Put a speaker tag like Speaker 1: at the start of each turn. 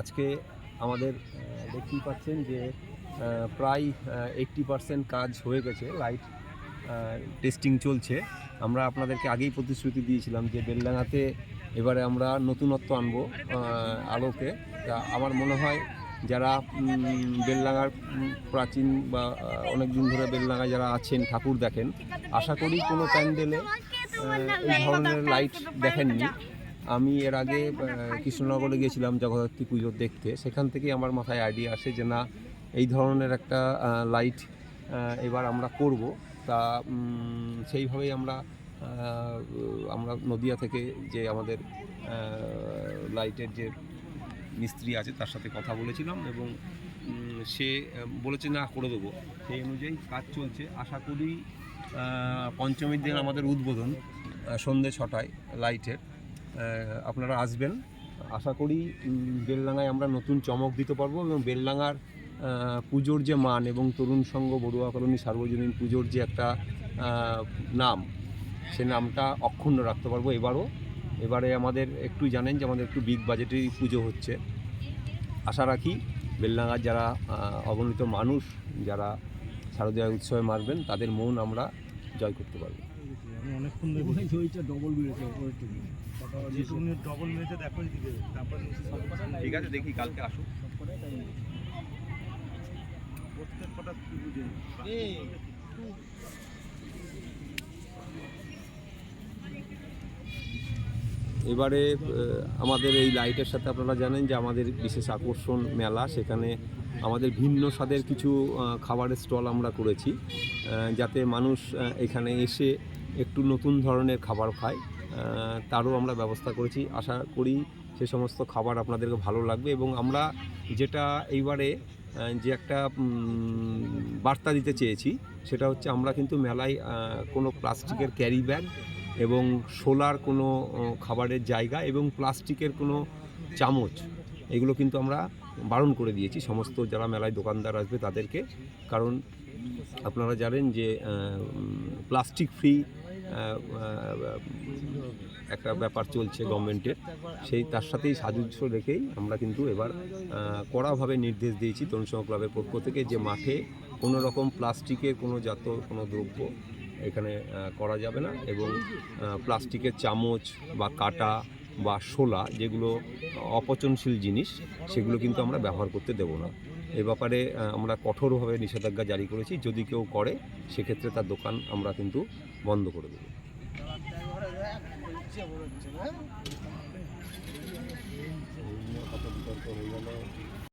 Speaker 1: আজকে আমাদের দেখতেই পাচ্ছেন যে প্রায় এইট্টি পার্সেন্ট কাজ হয়ে গেছে লাইট টেস্টিং চলছে। আমরা আপনাদেরকে আগেই প্রতিশ্রুতি দিয়েছিলাম যে বেলডাঙাতে এবারে আমরা নতুনত্ব আনব আলোকে। তা আমার মনে হয় যারা বেলডাঙার প্রাচীন বা অনেক দিন ধরে বেলডাঙায় যারা আছেন, ঠাকুর দেখেন, আশা করি কোনো প্যান্ডেলে এই ধরনের লাইট দেখেননি। আমি এর আগে কৃষ্ণনগরে গেছিলাম জগদ্ধাত্রী পুজো দেখতে। সেখান থেকেই আমার মাথায় আইডিয়া আসে যে না, এই ধরনের একটা লাইট এবার আমরা করব। তা সেইভাবেই আমরা আমরা নদিয়া থেকে যে আমাদের লাইটের যে মিস্ত্রি আছে, তার সাথে কথা বলেছিলাম এবং সে বলেছে না, করে দেবো। সেই অনুযায়ী কাজ চলছে। আশা করি পঞ্চমীর দিন আমাদের উদ্বোধন সন্ধ্যে ছটায় লাইটের আপনারা আসবেন। আশা করি উম, বেলডাঙায় আমরা নতুন চমক দিতে পারব এবং বেলডাঙার পুজোর যে মান এবং তরুণ সংঘ বড়ুয়া কলোনি সার্বজনীন পুজোর যে একটা নাম সে নামটা অক্ষুণ্ণ রাখতে পারব এবারও। এবারে আমাদের একটু জানেন যে আমাদের একটু বিগ বাজেটেরই পুজো হচ্ছে। আশা রাখি বেলডাঙার যারা অগণিত মানুষ যারা শারদীয় উৎসবে মারবেন তাদের মন আমরা জয় করতে পারব।
Speaker 2: আমি অনেকক্ষণ ধরে
Speaker 3: ওইটা ডবল বেড়েছে ওপরের থেকে
Speaker 2: যেটুকুনি ডবল মেরেছে দেখো এদিকে তারপর
Speaker 1: ঠিক আছে দেখি কালকে আসুক
Speaker 2: প্রত্যেক কটা বুঝে?
Speaker 1: এবারে আমাদের এই লাইটের সাথে আপনারা জানেন যে আমাদের বিশেষ আকর্ষণ মেলা। সেখানে আমাদের ভিন্ন স্বাদের কিছু খাবারের স্টল আমরা করেছি। যাতে মানুষ এখানে এসে একটু নতুন ধরনের খাবার খায়। তারও আমরা ব্যবস্থা করেছি। আশা করি সে সমস্ত খাবার আপনাদেরকে ভালো লাগবে এবং আমরা যেটা এইবারে যে একটা বার্তা দিতে চেয়েছি, সেটা হচ্ছে আমরা কিন্তু মেলায় কোনো প্লাস্টিকের ক্যারি ব্যাগ এবং সোলার কোনো খাবারের জায়গা এবং প্লাস্টিকের কোনো চামচ, এগুলো কিন্তু আমরা বারণ করে দিয়েছি। সমস্ত যারা মেলায় দোকানদার আসবে তাদেরকে। কারণ আপনারা জানেন যে প্লাস্টিক ফ্রি একটা ব্যাপার চলছে গভর্নমেন্টের সেই তার সাথেই সাজুজ্য রেখেই আমরা কিন্তু এবার কড়াভাবে নির্দেশ দিয়েছি তরুণ ক্লাবের পক্ষ থেকে যে মাঠে কোনো রকম প্লাস্টিকের কোনো জাত, কোনো দ্রব্য এখানে করা যাবে না এবং প্লাস্টিকের চামচ বা কাটা বা শোলা যেগুলো অপচনশীল জিনিস, সেগুলো কিন্তু আমরা ব্যবহার করতে দেব না। এ ব্যাপারে আমরা কঠোরভাবে নিষেধাজ্ঞা জারি করেছি। যদি কেউ করে, সেক্ষেত্রে তার দোকান আমরা কিন্তু বন্ধ করে দেব। কত বিতর্ক হয়ে? হ্যাঁ? গেল